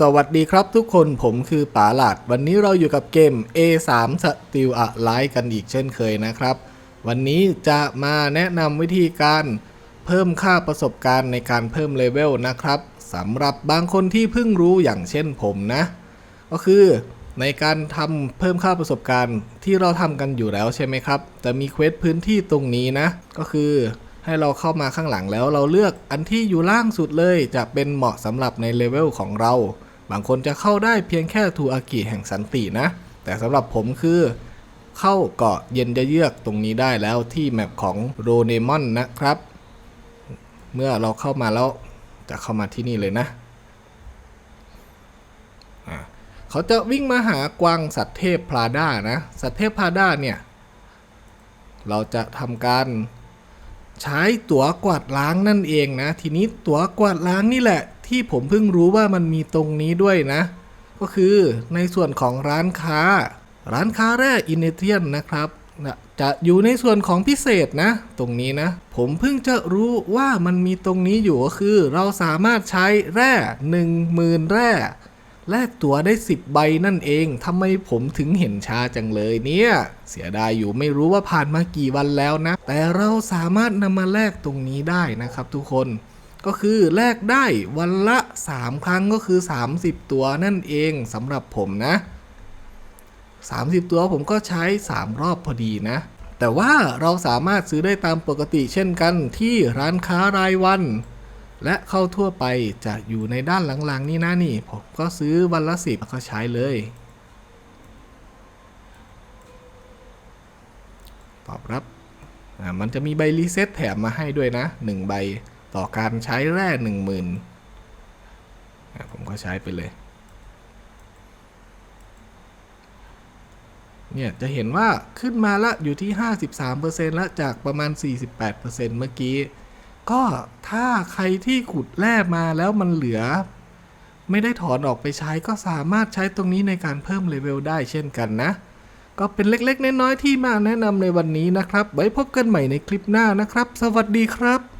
สวัสดีครับทุกคนผมคือป๋าหลาดวันนี้เราอยู่กับเกม A3 Still Alive กันอีกเช่นเคยนะครับ วันนี้จะมาแนะนำวิธีการเพิ่มค่าประสบการณ์ในการเพิ่มเลเวลนะครับสำหรับบางคนที่เพิ่งรู้อย่างเช่นผมนะ ก็คือในการทำเพิ่มค่าประสบการณ์ที่เราทำกันอยู่แล้วใช่ไหมครับ แต่มีเควสพื้นที่ตรงนี้นะ ก็คือ ให้เราเข้ามาข้างหลังแล้วเราเลือกอันที่อยู่ล่างสุดเลย จะเป็นเหมาะสำหรับในเลเวลของเรา บางคนจะเข้าได้เพียงแค่ทูอากิแห่งสันตินะ แต่สำหรับผมคือ เข้าเกาะเย็นจะเยือกตรงนี้ได้แล้วที่แมปของโรเนมอนนะครับ เมื่อเราเข้ามาแล้วจะเข้ามาที่นี่เลยนะเขาจะวิ่งมาหากวางสัตว์เทพพลาด้านะ สัตว์เทพพลาด้าเนี่ย เราจะทำการ ใช้ตั๋วกวาดล้างนั่นเองนะ ทีนี้ตั๋วกวาดล้างนี่แหละ ที่ผมเพิ่งรู้ว่ามันมีตรงนี้ด้วยนะ ก็คือในส่วนของร้านค้า ร้านค้าแร่อินเนเทียนนะครับจะอยู่ในส่วนของพิเศษนะ ตรงนี้นะ ผมเพิ่งจะรู้ว่ามันมีตรงนี้อยู่ก็คือ เราสามารถใช้แร่1 0,000แร่ แลกตั๋วได้ 10 ใบนั่นเองทำไมผมถึงเห็นช้าจังเลยเนี่ย เสียดายอยู่ไม่รู้ว่าผ่านมากี่วันแล้วนะ แต่เราสามารถนำมาแลกตรงนี้ได้นะครับทุกคน ก็คือแลกได้วันละ 3 ครั้งก็คือ 30 ตัวนั่นเองสำหรับผมนะ 30 ตัวผมก็ใช้ 3 รอบพอดีนะ แต่ว่าเราสามารถซื้อได้ตามปกติเช่นกันที่ร้านค้ารายวัน และเข้าทั่วไปจะอยู่ในด้านหลังๆ นี่นะนี่ ผมก็ซื้อวันละสิบก็ใช้เลย ตอบรับ มันจะมีใบรีเซ็ตแถมมาให้ด้วยนะ 1 ใบต่อการใช้แร่1 0,000อ่าผมก็ใช้ไปเลยเนี่ยจะเห็นว่าขึ้นมาละอยู่ที่ 53%แล้วจากประมาณ 48%เมื่อกี้ ก็ถ้าใครที่ขุดแร่มาแล้วมันเหลือ ไม่ได้ถอนออกไปใช้ก็สามารถใช้ตรงนี้ในการเพิ่มเลเวลได้เช่นกันนะ ก็เป็นเล็กๆน้อยๆที่มาแนะนำในวันนี้นะครับ ไว้พบกันใหม่ในคลิปหน้านะครับ สวัสดีครับ